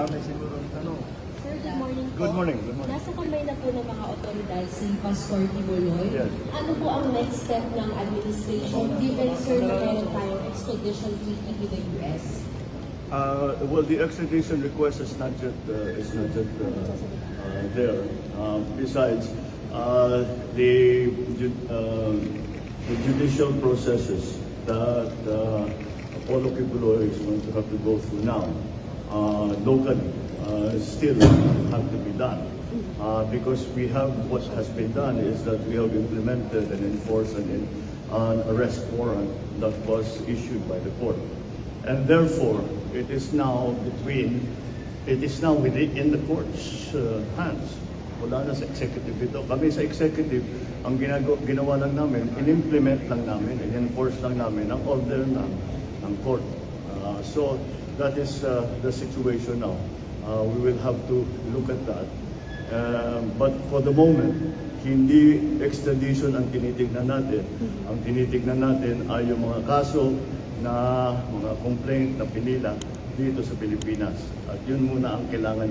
Good morning, good morning. Nasa kamay na po ng mga otoridad si Pastor Tiboloy. Yes. Ano po ang next step ng administration given sir na meron tayong extradition treaty with the US? Uh, well, the extradition request is not yet uh, is not yet uh, uh, there. Um, besides, uh, the, ju- uh, the judicial processes that uh, Apollo Kibuloy is going to have to go through now, uh, locally, uh, still have to be done. Uh, because we have what has been done is that we have implemented and enforced an, an arrest warrant that was issued by the court. And therefore, it is now between, it is now within in the court's uh, hands. Wala na sa executive ito. Kami sa executive, ang ginago, ginawa lang namin, in-implement lang namin, in-enforce lang namin ang order ng, ng court. Uh, so, that is uh, the situation now. Uh, we will have to look at that. Um, but for the moment, hindi extradition ang tinitignan natin. Ang tinitignan natin ay yung mga kaso na mga complaint na pinila dito sa Pilipinas. At yun muna ang kailangan